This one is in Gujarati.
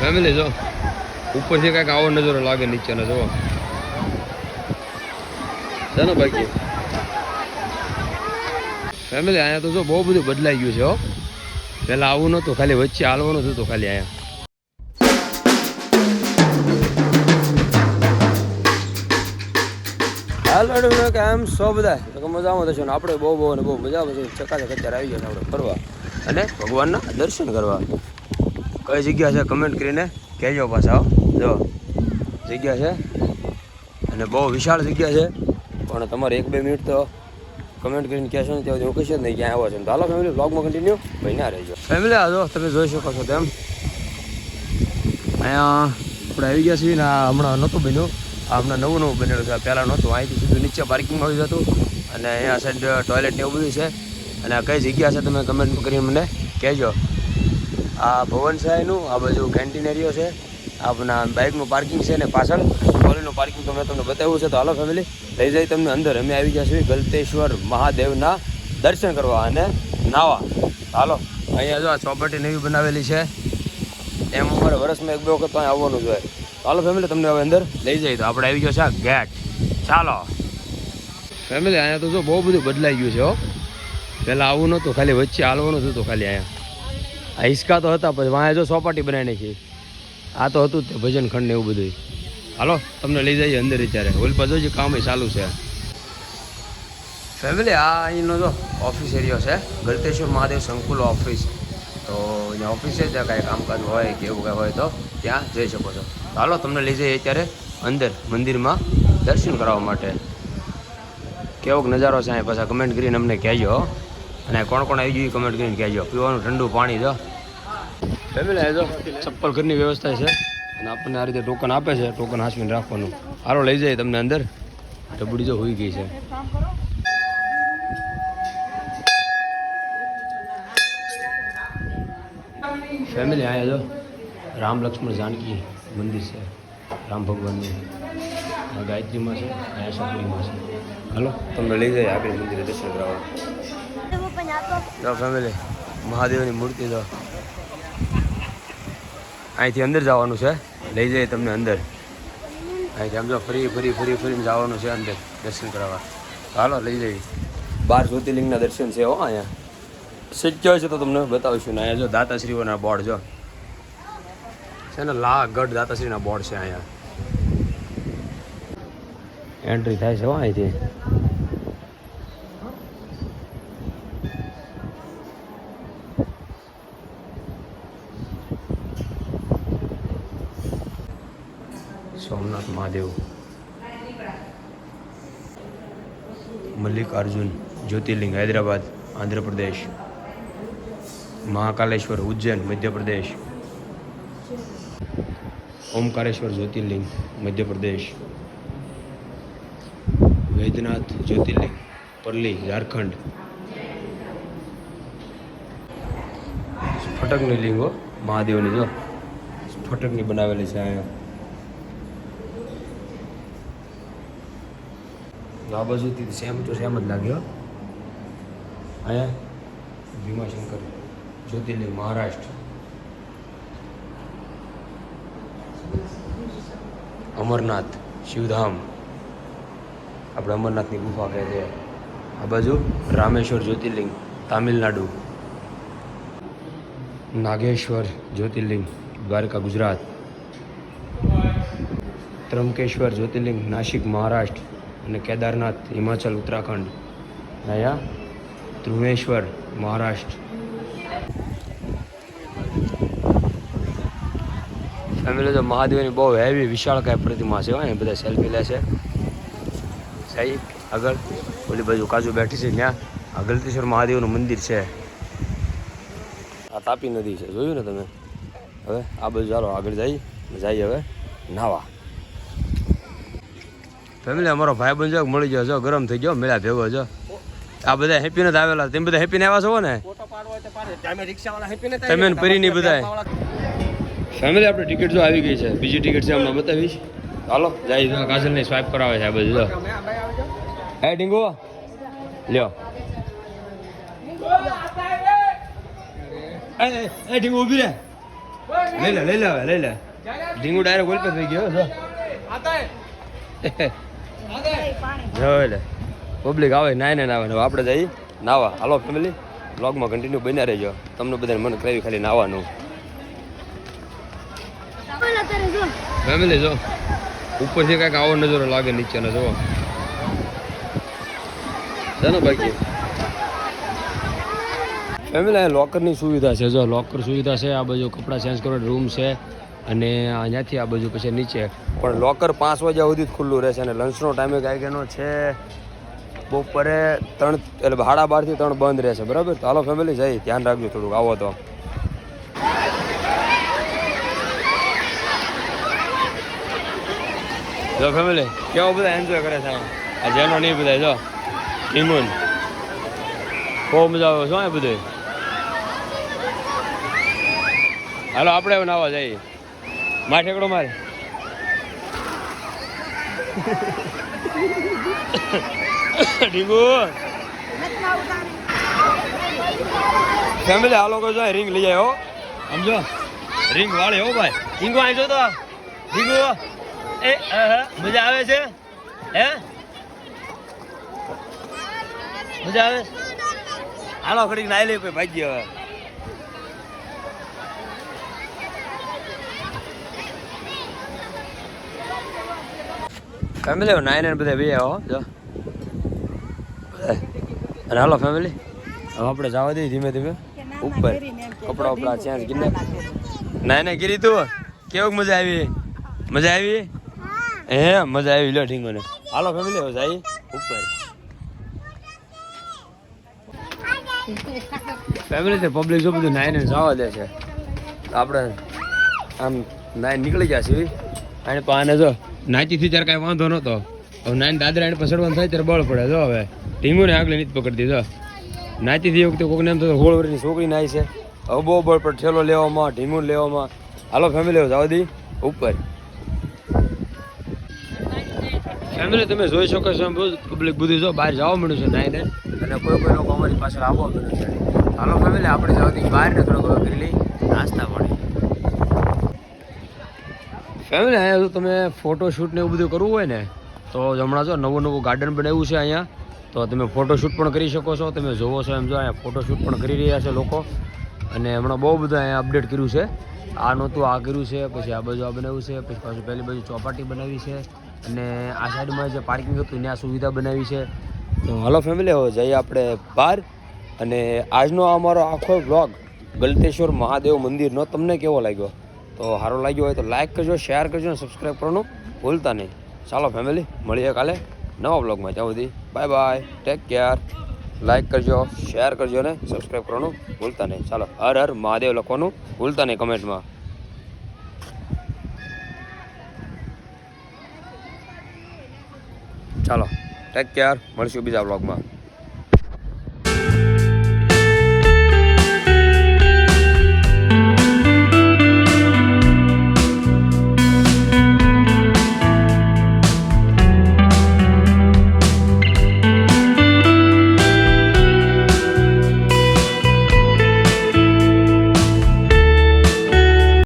ફેમિલી જો. ઉપરથી કાંઈક આવો નજરો લાગે, નીચેનો જો છે ને, બાકી? ફેમિલી અહીંયા તો જો બહુ બધું બદલાઈ ગયું છે, હો. પહેલાં આવું નહોતું, ખાલી વચ્ચે હાલવાનું હતું ખાલી અહીંયા. હાલ કે આમ સો બધા તો મજામાં થશે ને, આપણે બહુ બહુ ને બહુ મજા આવે છે. ચકાચક અત્યારે આવી ગયા આપણે ફરવા. અને ભગવાનના દર્શન કરવા. કઈ જગ્યા છે? કમેન્ટ કરીને કહેજો પાછા જો, જગ્યા છે. અને બહુ વિશાળ જગ્યા છે. પણ તમારે એક બે મિનિટ તો કમેન્ટ કરીને કહેશો ને, ત્યાં હું કહીશ નહીં ક્યાં આવ્યો છે તો હાલો ફેમિલી બ્લોગમાં કન્ટિન્યુ ભાઈ, ના રહેજો. ફેમિલી આ જો, તમે જોઈ શકો છો તેમ. અહીંયા આપણે આવી ગયા છીએ ને, આ હમણાં નહોતું બન્યું. આ હમણાં નવું નવું બનેલું છે. પહેલાં નહોતું. અહીંથી સીધું નીચે પાર્કિંગમાં આવી જતું અને અહીંયા સાઈડ ટોયલેટ ને એવું બધું છે. અને આ કઈ જગ્યા છે તમે કમેન્ટ કરીને મને કહેજો. આ ભવન સહાયનું આ બાજુ કેન્ટીન એરિયો છે. આપણા બાઇકનું પાર્કિંગ છે ને પાછળ, કોલેજનું પાર્કિંગ તો મેં તમને બતાવ્યું છે. તો હાલો ફેમિલી લઈ જઈ તમને અંદર. અમે આવી ગયા છીએ ગલતેશ્વર મહાદેવના દર્શન કરવા અને નાવા. હાલો, અહીંયા જો આ ચોપાટી નવી બનાવેલી છે. એમ અમારે વર્ષમાં એક બે વખત તો અહીં આવવાનું જોઈએ ચાલો ફેમિલી તમને હવે અંદર લઈ જઈએ તો આપણે આવી ગયો છે ગેટ ચાલો. ફેમિલી અહીંયા તો જો બહુ બધું બદલાઈ ગયું છે હો. પહેલાં આવું નહોતું, ખાલી વચ્ચે હાલવાનું હતું ખાલી અહીંયા. આ હિસકા તો હતા પછી વાંહે જો સોપાટી બનાવી નાખી. આ તો હતું જ તે ભજન ને એવું બધું હાલો, તમને લઈ જઈએ અંદર અત્યારે. હોલ પર જે કામ ચાલુ છે. ફેમિલી, આ અહીંનો જો ઓફિસ એરિયો છે. ગલતેશ્વર મહાદેવ સંકુલ ઓફિસ તો અહીંયા ઓફિસ છે, ત્યાં કાંઈ કામકાજ હોય કે એવું કાંઈ હોય તો ત્યાં જઈ શકો છો. હાલો, તમને લઈ જઈએ અત્યારે અંદર મંદિરમાં દર્શન કરાવવા માટે. કેવોક નજારો છે અહીંયા પાછા. કમેન્ટ કરીને અમને કહેજો. હો. અને કોણ કોણ આવી ગયું કમેન્ટ કરીને કહેજો. પીવાનું ઠંડુ પાણી દો. ફેમિલી જો. ચપ્પલ ઘરની વ્યવસ્થા છે. અને આપણને આ રીતે ટોકન આપે છે ટોકન હાંસવીને રાખવાનું. હારો લઈ જાય તમને અંદર. ડબડી જો હોઈ ગઈ છે. ફેમિલી અહીંયા જો. રામ લક્ષ્મણ જાનકી મંદિર છે. રામ ભગવાનનું. ગાયત્રીમાં છે અહીંયા સપડીમાં છે. હાલો. તમને લઈ જાય આગળ મંદિરે દર્શન કરાવવા. જો ફેમિલી મહાદેવની મૂર્તિ તો અહીંથી અંદર જવાનું છે. લઈ જઈએ તમને અંદર. અહીંથી આમ જો ફરી ફરી ફરી, ફરીને જવાનું છે અંદર દર્શન કરાવવા હાલો, લઈ જઈએ. બાર જ્યોતિર્લિંગના દર્શન છે હો અહીંયા. શક્ય છે તો તમને બતાવીશું ને અહીંયા જો દાતાશ્રીઓના બોર્ડ જો. છે ને લા ગઢ દાતાશ્રીના બોર્ડ છે અહીંયા. એન્ટ્રી થાય છે હો અહીંથી. સોમનાથ મહાદેવ. મલ્લિકાર્જુન જ્યોતિર્લિંગ, હૈદરાબાદ, આંધ્રપ્રદેશ. મહાકાલેશ્વર, ઉજ્જૈન, મધ્યપ્રદેશ. ઓમકારેશ્વર જ્યોતિર્લિંગ, મધ્યપ્રદેશ. વૈદ્યનાથ જ્યોતિર્લિંગ, પરલી, ઝારખંડ. સ્ફટકની લિંગો મહાદેવની, જો. સ્ફટકની બનાવેલી છે અહીંયા. આ બાજુથી સેમ તો સેમ જ લાગ્યો અહીંયા ભીમાશંકર જ્યોતિર્લિંગ, મહારાષ્ટ્ર. અમરનાથ, શિવધામ. આપણે અમરનાથની ગુફા કહે છે. આ બાજુ રામેશ્વર જ્યોતિર્લિંગ, તામિલનાડુ. નાગેશ્વર જ્યોતિર્લિંગ, દ્વારકા, ગુજરાત. ત્રંકેશ્વર જ્યોતિર્લિંગ, નાસિક, મહારાષ્ટ્ર. અને કેદારનાથ, હિમાચલ, ઉત્તરાખંડ. અહીંયા ધ્રુવેશ્વર, મહારાષ્ટ્ર. ફેમિલી તો મહાદેવની બહુ હેવી વિશાળકાય પ્રતિમા છે હોય બધા સેલ્ફી લે છે. સાહેબ આગળ. ઓલી બાજુ કાજુ બેઠી છે ત્યાં. આ ગલતેશ્વર મહાદેવનું મંદિર છે. આ તાપી નદી છે, જોયું ને તમે? હવે આ બાજુ ચાલો આગળ જઈ જઈએ હવે નાવા. ફેમિલી અમારો ભાઈ બંધ મળી ગયો છો ગરમ થઈ ગયો મેળા ભેગો છો આ બધા હેપી નથી આવેલા. તમે બધા હેપી ને આવ્યા છો ને? તમે ને પરી ની બધા ફેમિલી આપણે ટિકિટ જો આવી ગઈ છે. બીજી ટિકિટ છે હમણાં બતાવીશ. હાલો જાય કાજલ ને સ્વાઇપ કરાવે છે આ બધું જો. હે ડીંગો લ્યો. એ ડીંગો ઊભી રહે. લઈ લે લઈ લે લઈ લે. ઢીંગુ ડાયરેક્ટ ગોલ પર થઈ ગયો જો. જોઈ લે. પબ્લિક આવે નાય ને નાવે આપણે જઈ નાવા. હાલો ફેમિલી બ્લોગમાં કન્ટિન્યુ બન્યા રહેજો. તમને બધાને મને કરાવી ખાલી નાવાનું. ફેમિલી જો. ઉપરથી કાંઈક આવો નજરો લાગે નીચેનો જો છે બાકી? ફેમિલી લોકરની સુવિધા છે જો. લોકર સુવિધા છે આ બાજુ કપડાં ચેન્જ કરવા રૂમ છે. અને અહીંયાથી આ બાજુ પછી નીચે. પણ લોકર પાંચ વાગ્યા સુધી જ ખુલ્લું રહેશે અને લંચનો ટાઈમે કાંઈક એનો છે. બપોરે ત્રણ એટલે સાડા બારથી ત્રણ બંધ રહેશે બરાબર? તો હાલો ફેમિલી જઈ ધ્યાન રાખજો થોડુંક આવો તો. જો ફેમિલી કેવો બધા એન્જોય કરે છે આ જેનો નહીં બધા જો. ઇમુન બહુ મજા આવે શું એ બધું હાલો આપણે નાવા જઈએ. માર ઠેકડો મારે. ઢીંગુ. ફેમિલી, આ લોકો જો રિંગ લઈ હો સમજો? રિંગ વાળે હો ભાઈ. ઢીંગુ, અહીં જો તો. ઢીંગુ. એ મજા આવે છે? હે? મજા આવે હાલો ખડી નાઈ લઈ ભાઈ ભાઈ હવે. ફેમિલી નાઈ ને બધા બે આવો જો. અને હાલો ફેમિલી હવે આપણે જવા દઈએ ધીમે ધીમે. ઉપર. કપડા ઉપડા ચેન્જ ગીરને નાઈ ને ગીરી તું કેવું મજા આવી? મજા આવી? હે મજા આવી લો ઢીંગોને. હાલો ફેમિલી હવે જાય ઉપર. ફેમિલી તે પબ્લિક જો બધું નાઈને જવા દે છે. આપણે આમ નાઈ નીકળી ગયા છીએ. અને પાને જો. નાચીથી ત્યારે કાંઈ વાંધો નહોતો. હવે નાઈને દાદરા એને પસડવાનું થાય ત્યારે બળ પડે. જો હવે ટીંગુને આગળ પકડી દીધો નાચીથી એ વખતે કોકને એમ તો હોળ વર્ષની છોકરી નાય છે. હવે બહુ બળ પડે, ઠેલો લેવામાં ઢીંગું લેવામાં. હાલો ફેમિલી જવા દી ઉપર. ફેમિલી તમે જોઈ શકો છો પબ્લિક બધું જો, બહાર જવા મળ્યું છે નાઈને. અને કોઈ કોઈ લોકો અમારી પાછળ આવવા મળ્યું છે. હાલો ફેમિલી આપણે જવાથી બહાર ને થોડો કરી લઈ, નાસ્તા પાણી. ફેમિલી, અહીંયા જો તમે ફોટોશૂટ ને એવું બધું કરવું હોય ને, તો હમણાં જો નવું નવું ગાર્ડન બનાવ્યું છે અહીંયા, તો તમે ફોટોશૂટ પણ કરી શકો છો. તમે જોવો છો એમ જો અહીંયા ફોટોશૂટ પણ કરી રહ્યા છે લોકો. અને હમણાં બહુ બધું અહીંયા અપડેટ કર્યું છે. આ નહોતું, આ કર્યું છે, પછી આ બાજુ આ બનાવ્યું છે, પછી પાછું પહેલી બાજુ ચોપાટી બનાવી છે. અને આ સાઈડમાં જે પાર્કિંગ હતું, ત્યાં સુવિધા બનાવી છે. તો હલો ફેમિલી હવે જઈએ આપણે બહાર. અને આજનો અમારો આખો બ્લોગ ગલતેશ્વર મહાદેવ મંદિરનો, તમને કેવો લાગ્યો? તો સારું લાગ્યું હોય તો લાઈક કરજો શેર કરજો અને સબસ્ક્રાઈબ કરવાનું ભૂલતા નહીં. ચાલો ફેમિલી મળીએ કાલે નવા બ્લોગમાં ત્યાં સુધી bye bye take care like કરજો શેર કરજો ને સબસ્ક્રાઈબ કરવાનું ભૂલતા નહીં. ચાલો હર હર મહાદેવ લખવાનું ભૂલતા નહીં કમેન્ટમાં ચાલો ટેક કેર મળીશું બીજા બ્લોગમાં